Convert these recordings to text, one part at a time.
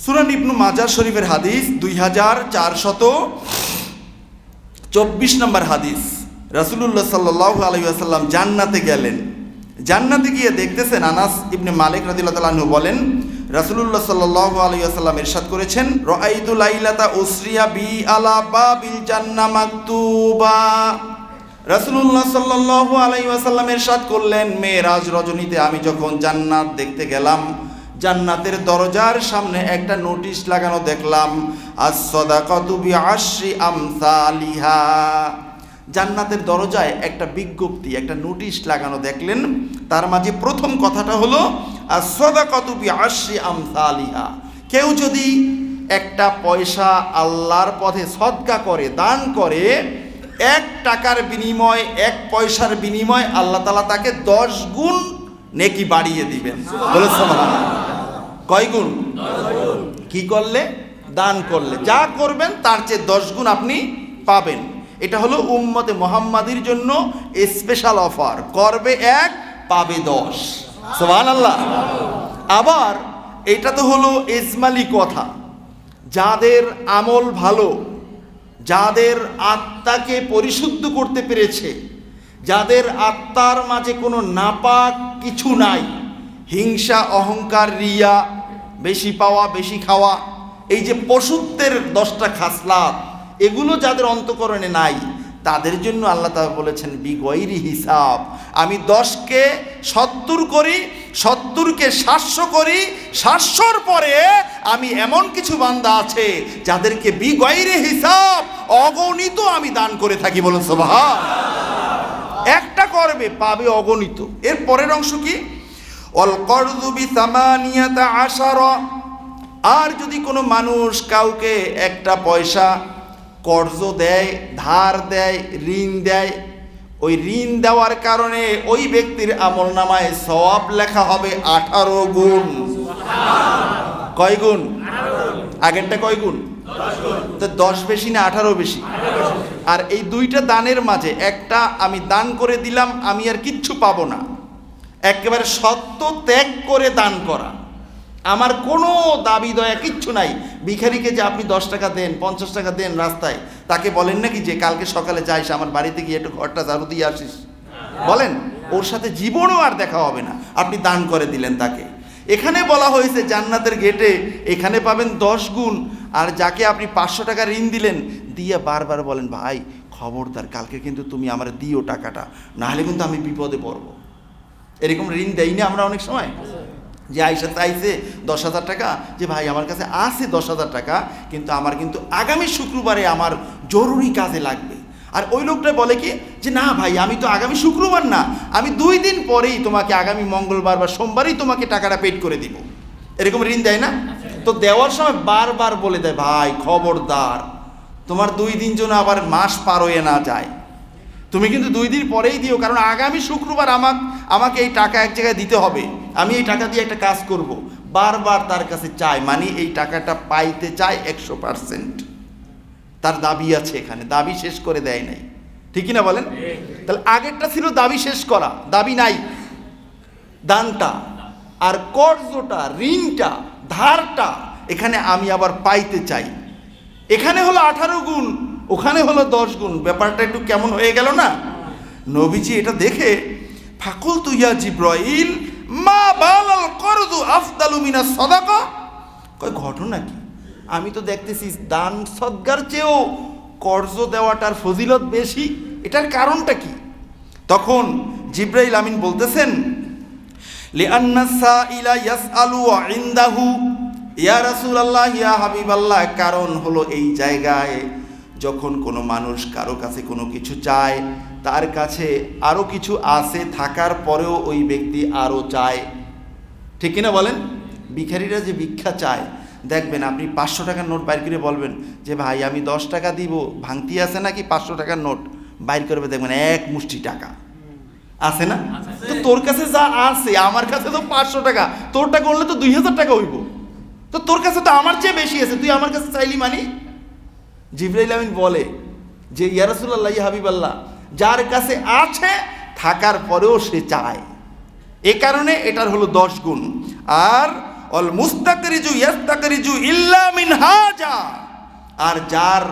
সুরান ইবনু মাজার শরীফের হাদিস দুই হাজার চারশত চব্বিশ নম্বর হাদিস। রাসুলুল্লাহ সাল্লাহ আলহিহাসাল্লাম জান্নাতে গেলেন। জান্নাতে গিয়ে দেখতেছেন আনাস ইবনে মালিক রাদিল্লাহ বলেন, রাসুলুল্লাহ সাল্লাহ আলহিহাসাল্লাম ইরশাদ করেছেন রআইদুল আইলাতা উসরিয়া বি আলা বাবিল জান্না মাকতুবা। রাসুলুল্লাহ সাল্লাহ আলহিহাসাল্লাম ইরশাদ করলেন, মেয়েরাজ রজনীতে আমি যখন জান্নাত দেখতে গেলাম জান্নাতের দরজার সামনে একটা নোটিশ লাগানো দেখলাম জান্নাতের দরজায় একটা বিজ্ঞপ্তি, একটা নোটিশ লাগানো দেখলেন। তার মাঝে প্রথম কথাটা হলো আসদাকাতু বিআশরি আমসালিহা। কেউ যদি একটা পয়সা আল্লাহর পথে সদকা করে, দান করে, এক টাকার বিনিময়, এক পয়সার বিনিময় আল্লাহ তালা তাকে দশ গুণ নেকি বাড়িয়ে দিবেন। বলে কয় গুণ? কি করলে? দান করলে। যা করবেন, তার চেয়ে দশ গুণ আপনি পাবেন। এটা হলো উম্মতে মোহাম্মাদির জন্য স্পেশাল অফার করবে এক, পাবে দশ। সোহান আল্লাহ আবার এটা তো হলো ইজমালি কথা। যাদের আমল ভালো, যাদের আত্মাকে পরিশুদ্ধ করতে পেরেছে, যাদের আত্মার মাঝে কোনো নাপাক কিছু নাই, হিংসা, অহংকার, রিয়া বেশি পাওয়া, বেশি খাওয়া, এই যে পশুত্বের দশটা খাসলাত, এগুলো যাদের অন্তকরণে নাই, তাদের জন্য আল্লাহ তালা বলেছেন বিগৈরি হিসাব। আমি দশকে সত্তর করি, সত্তরকে সাতশো করি, সাতশোর পরে আমি এমন কিছু বান্দা আছে, যাদেরকে বিগৈরি হিসাব, অগণিত আমি দান করে থাকি বলুন সোভা একটা করবে পাবে অগণিত। এর পরের অংশ কি? আশার। আর যদি কোনো মানুষ কাউকে একটা পয়সা কর্জ দেয়, ধার দেয়, ঋণ দেয়, ওই ঋণ দেওয়ার কারণে ওই ব্যক্তির আমল নামায় সওয়াব লেখা হবে আঠারো গুণ। কয় গুণ? আগেরটা কয় গুণ? তো দশ বেশি না আঠারো বেশি? আর এই দুইটা দানের মাঝে একটা আমি দান করে দিলাম, আমি আর কিচ্ছু পাবো না। একেবারে সত্য ত্যাগ করে দান করা। আমার কোনো দাবি দয়া কিচ্ছু নাই। ভিখারিকে যে আপনি দশ টাকা দেন, পঞ্চাশ টাকা দেন রাস্তায়, তাকে বলেন নাকি যে কালকে সকালে যাইস, আমার বাড়িতে গিয়ে একটু ঘরটা ঝাড়ু দিয়ে আসিস? বলেন, ওর সাথে জীবনও আর দেখা হবে না। আপনি দান করে দিলেন তাকে। এখানে বলা হয়েছে জান্নাতের গেটে, এখানে পাবেন দশ গুণ। আর যাকে আপনি পাঁচশো টাকা ঋণ দিলেন, দিয়ে বারবার বলেন, ভাই, খবরদার, কালকে কিন্তু তুমি আমার দিও টাকাটা। নাহলে কিন্তু আমি বিপদে পড়ব। এরকম ঋণ দেই না আমরা অনেক সময়। যে আইসা চাইছে দশ হাজার টাকা, যে ভাই আমার কাছে আছে দশ হাজার টাকা, কিন্তু আমার কিন্তু আগামী শুক্রবারে আমার জরুরি কাজে লাগবে। আর ওই লোকটা বলে কি, যে না ভাই, আমি তো আগামী শুক্রবার না, আমি দুই দিন পরেই তোমাকে আগামী মঙ্গলবার বা সোমবারই তোমাকে টাকাটা পেড করে দিব। এরকম ঋণ দেয় না? তো দেওয়ার সময় বারবার বলে দেয়, ভাই, খবরদার, তোমার দুই দিন জন্য আবার মাস পার হয়ে না যায়। তুমি কিন্তু দুই দিন পরেই দিও, কারণ আগামী শুক্রবার আমাক আমাকে এই টাকা এক জায়গায় দিতে হবে। আমি এই টাকা দিয়ে একটা কাজ করব। বারবার তার কাছে চাই মানে এই টাকাটা পাইতে চায় একশো পার্সেন্ট তার দাবি আছে এখানে, দাবি শেষ করে দেয় নাই। ঠিকই না বলেন? তাহলে আগেরটা ছিল দাবি শেষ করা, দাবি নাই। দানটা আর কর্জটা, ঋণটা, ধারটা এখানে আমি আবার পাইতে চাই। এখানে হলো আঠারো গুণ, ওখানে হলো দশ গুণ। ব্যাপারটা একটু কেমন হয়ে গেল না? নবীজি এটা দেখে ফাকুল তুইয়া জিব্রাইল, মা বালাল করদু আফদালু মিনা সদাকা। কয়, ঘটনা কি? আমি তো দেখতেছি দান সদ্গার চেয়েও কর্জ দেওয়াটার ফজিলত বেশি। এটার কারণটা কি? তখন জিব্রাইল আমিন বলতেছেন, লিআন্না সাইলা ইয়াসআলু ইনদাহু। ইয়া রাসূলুল্লাহ, ইয়া হাবিবাল্লাহ, কারণ হলো এই জায়গায় যখন কোনো মানুষ কারও কাছে কোনো কিছু চায় তার কাছে আরও কিছু আছে থাকার পরেও ওই ব্যক্তি আরও চায়। ঠিক কিনা বলেন? ভিখারিরা যে ভিক্ষা চায় দেখবেন আপনি পাঁচশো টাকার নোট বাইর করে বলবেন যে ভাই আমি দশ টাকা দিব ভাঙতি আছে নাকি পাঁচশো টাকার নোট? বাইর করবে দেখবেন এক মুষ্টি টাকা। আছে না? তো তোর কাছে যা আছে আমার কাছে তো পাঁচশো টাকা তোরটা করলে তো দুই হাজার টাকা হইব। তো তোর কাছে তো আমার চেয়ে বেশি আছে তুই আমার কাছে চাইলি মানি? জিব্রাইল আমিন বলে যে ইয়ারসুল্লাহ হাবিবাল্লাহ যার কাছে আছে, থাকার পরেও সে চায়। এ কারণে এটার হলো দশ গুণ। আর, অল মুস্তাকরিজু ইয়াস্তাকরিজু ইল্লা মিন হাজা আর যার,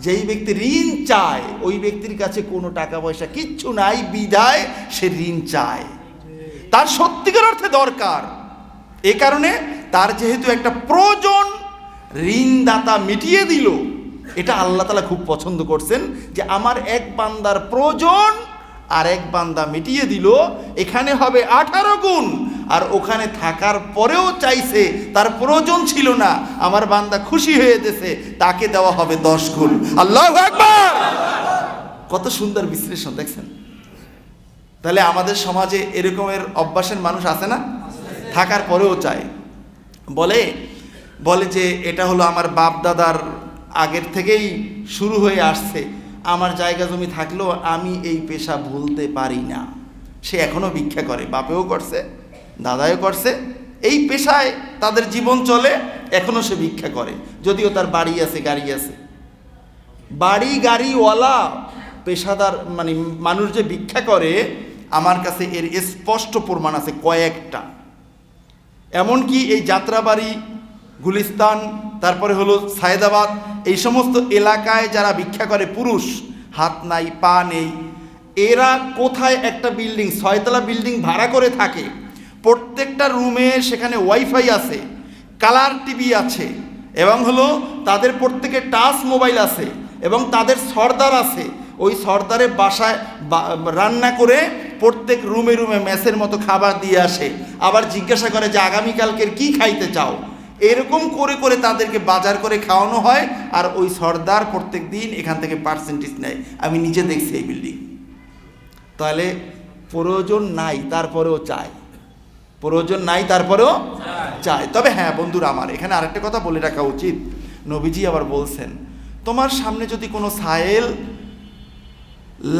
যেই ব্যক্তি ঋণ চায়, ওই ব্যক্তির কাছে কোনো টাকা পয়সা কিচ্ছু নাই বিধায় সে ঋণ চায়। তার সত্যিকার অর্থে দরকার। এ কারণে তার যেহেতু একটা প্রয়োজন, ঋণদাতা মিটিয়ে দিল এটা আল্লাহ তালা খুব পছন্দ করছেন যে আমার এক বান্দার প্রয়োজন আর এক বান্দা মিটিয়ে দিল, এখানে হবে আঠারো গুণ, আর ওখানে থাকার পরেও চাইছে, তার প্রয়োজন ছিল না, আমার বান্দা খুশি হয়ে গেছে, তাকে দেওয়া হবে দশ গুণ। আল্লাহ কত সুন্দর বিশ্লেষণ, দেখছেন? তাহলে আমাদের সমাজে এরকমের অভ্যাসের মানুষ আছে না? থাকার পরেও চায়। বলে বলে যে এটা হলো আমার বাপ দাদার আগের থেকেই শুরু হয়ে আসছে। আমার জায়গা জমি থাকলেও আমি এই পেশা ভুলতে পারি না। সে এখনও ভিক্ষা করে, বাপেও করছে দাদাও করছে। এই পেশায় তাদের জীবন চলে এখনও সে ভিক্ষা করে। যদিও তার বাড়ি আছে, গাড়ি আছে। বাড়ি গাড়িওয়ালা পেশাদার মানে মানুষ যে ভিক্ষা করে, আমার কাছে এর স্পষ্ট প্রমাণ আছে কয়েকটা। এমনকি এই যাত্রাবাড়ি গুলিস্তান, তারপরে হলো সায়দাবাদ, এই সমস্ত এলাকায় যারা ভিক্ষা করে পুরুষ, হাত নাই, পা নেই, এরা কোথায় একটা বিল্ডিং ছয়তলা বিল্ডিং ভাড়া করে থাকে? প্রত্যেকটা রুমে সেখানে ওয়াইফাই আছে কালার টিভি আছে, এবং হলো তাদের প্রত্যেকে টাচ মোবাইল আছে, এবং তাদের সর্দার আছে। ওই সর্দারের বাসায় রান্না করে প্রত্যেক রুমে রুমে মেসের মতো খাবার দিয়ে আসে। আবার জিজ্ঞাসা করে যে, আগামীকালকের কি খাইতে চাও? এরকম করে করে তাদেরকে বাজার করে খাওয়ানো হয় আর ওই সর্দার প্রত্যেক দিন এখান থেকে পার্সেন্টেজ নেয়। আমি নিজে দেখছি এই বিল্ডিং তাহলে প্রয়োজন নাই, তারপরেও চায়। প্রয়োজন নাই, তারপরেও চায়। তবে হ্যাঁ বন্ধুরা আমার, এখানে আরেকটা কথা বলে রাখা উচিত। নবীজি আবার বলছেন, তোমার সামনে যদি কোনো সায়েল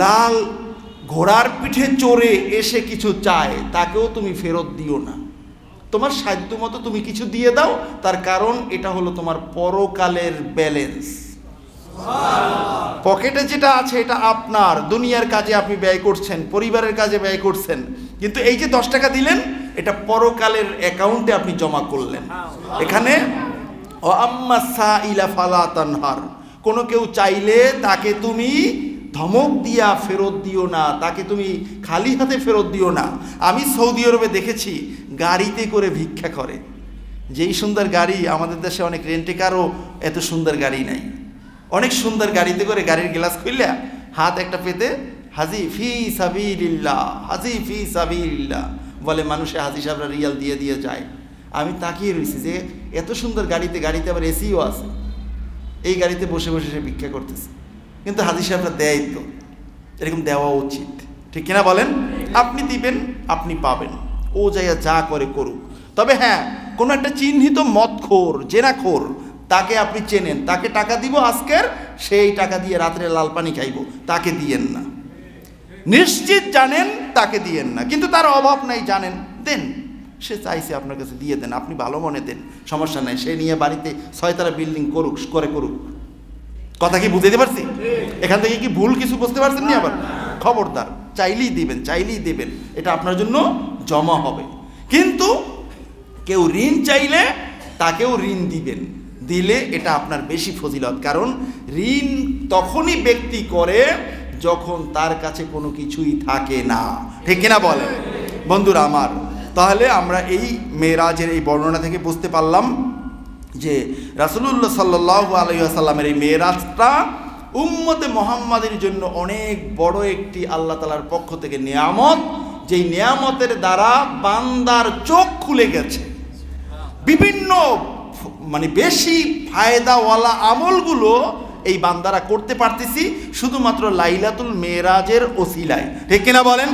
লাল ঘোড়ার পিঠে চড়ে এসে কিছু চায়, তাকেও তুমি ফেরত দিও না। তোমার সাধ্য মতো তুমি কিছু দিয়ে দাও, তার কারণ এটা হলো তোমার পরকালের ব্যালেন্স পকেটে যেটা আছে, এটা আপনার। দুনিয়ার কাজে আপনি ব্যয় করছেন, পরিবারের কাজে ব্যয় করছেন। কিন্তু এই যে দশ টাকা দিলেন, এটা পরকালের অ্যাকাউন্টে আপনি জমা করলেন। এখানে ও আম্মা ইলা ফালা তানহার। কোনো কেউ চাইলে তাকে তুমি ধমক দিয়া ফেরত দিও না, তাকে তুমি খালি হাতে ফেরত দিও না। আমি সৌদি আরবে দেখেছি, গাড়িতে করে ভিক্ষা করে। যেই সুন্দর গাড়ি, আমাদের দেশে অনেক রেন্টে কারও এত সুন্দর গাড়ি নাই। অনেক সুন্দর গাড়িতে করে গাড়ির গ্লাস খুললে হাত একটা পেতে, হাজি ফি সাবিল্লা হাজি ফি সাবিল্লা বলে মানুষে হাজি সাহেবরা রিয়াল দিয়ে দিয়ে যায়। আমি তাকিয়ে রয়েছি যে, এত সুন্দর গাড়িতে গাড়িতে আবার এসিও আছে। এই গাড়িতে বসে বসে সে ভিক্ষা করতেছে। কিন্তু হাজি সাহেবরা দেয় তো। এরকম দেওয়া উচিত। ঠিক কিনা বলেন? আপনি দিবেন, আপনি পাবেন। ও যাইয়া যা করে করুক। তবে হ্যাঁ কোনো একটা চিহ্নিত মদখোর, জেনাখোর, তাকে আপনি চেনেন। তাকে টাকা দিব আজকের, সেই টাকা দিয়ে রাত্রে লাল পানি খাইব। তাকে দিয়েন না। নিশ্চিত জানেন, তাকে দিয়েন না। কিন্তু তার অভাব নাই, জানেন। দেন, সে চাইছে আপনার কাছে দিয়ে দেন। আপনি ভালো মনে দেন। সমস্যা নাই। সে নিয়ে বাড়িতে ছয়তলা বিল্ডিং করুক, করে করুক। কথা কি বুঝতে পারছি? এখান থেকে কি ভুল কিছু বুঝতে পারছেন নি আবার? খবরদার, চাইলেই দিবেন, চাইলেই দেবেন। এটা আপনার জন্য জমা হবে। কিন্তু কেউ ঋণ চাইলে তাকেও ঋণ দিবেন। দিলে এটা আপনার বেশি ফজিলত। কারণ ঋণ তখনই ব্যক্তি করে যখন তার কাছে কোনো কিছুই থাকে না। ঠিক কিনা বলেন? বন্ধুরা আমার, তাহলে আমরা এই মেয়েরাজের এই বর্ণনা থেকে বুঝতে পারলাম যে রাসুলুল্লাহ সাল্লাহ আলহিহাসাল্লামের এই মেয়েরাজটা উম্মতে মোহাম্মদের জন্য অনেক বড় একটি আল্লাহ তালার পক্ষ থেকে নিয়ামত, যেই নিয়ামতের দ্বারা বান্দার চোখ খুলে গেছে। বিভিন্ন মানে বেশি ফায়দাওয়ালা আমলগুলো এই বান্দারা করতে পারতেছি, শুধুমাত্র লাইলাতুল মেয়েরাজের ওসিলায়। ঠিক কিনা বলেন?